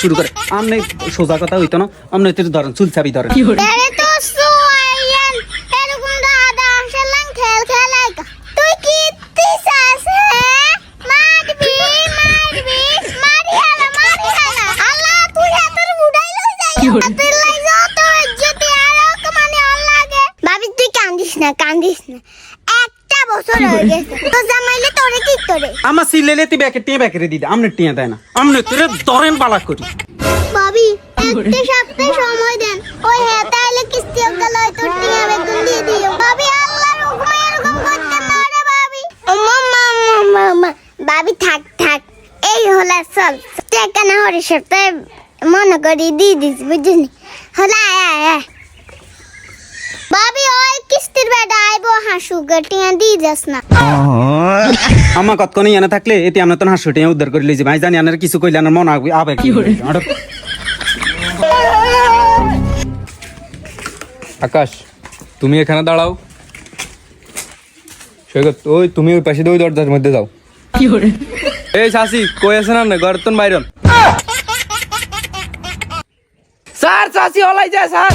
শুরু করে। আমনে সোজা কথা হইতো না। আমনে তুই ধরেন চুল চাবি ধরেন। আরে তো সোয়াইয়ান এরকম দাদা আসলাম খেল খেলাই কা। তুই কি তিসাস মারবি মারবি মারি হালা মারি হালা আল্লাহ তুই হাতের বুড়াই লই যাই। হাতের লাই যত ইজ্জত আর আল্লাহ গে ভাবি তুই কান্দিস না কান্দিস না। একটা বছর হয়ে গেছে। তো জামাইলে তোরে কি তোরে আমার সিলেলে তুই ব্যাকে টিয়ে ব্যাকে দিদে আমনে টিয়ে দেয় না। আমনে তুই ধরেন বালা করি। ভাবি একটা সপ্তাহ সময় দেন। ওই হ্যাঁ তাহলে কিস্তি অকাল হয় তোর টিয়া বেতন দিয়ে দিও। ভাবি আল্লাহর হুকুমে এরকম করতে পারে ভাবি। মা মা মা মা ভাবি থাক থাক। এই হলা চল টাকা না হরে সপ্তাহে মনে করি দিয়ে দিস বুঝিনি হলা আয় আয় আয়। ভাবি ওই কিস্তির বেটা আইবো হাসু গটিয়া দিয়ে যাস না। আমার কতক্ষণ এনে থাকলে? এতে আমরা তো হাসু টিয়ে উদ্ধার করে লইছি। ভাই জানি আনার কিছু কইলে আনার মন আগে আবে কি আকাশ তুমি এখানে দাঁড়াও। সৈকত ওই তুমি ওই পাশে দিয়ে ওই দরজার মধ্যে যাও। এই শাসি কই আছেন আপনি? গর্তন বাইরন। স্যার চাষি হলাই যায় স্যার।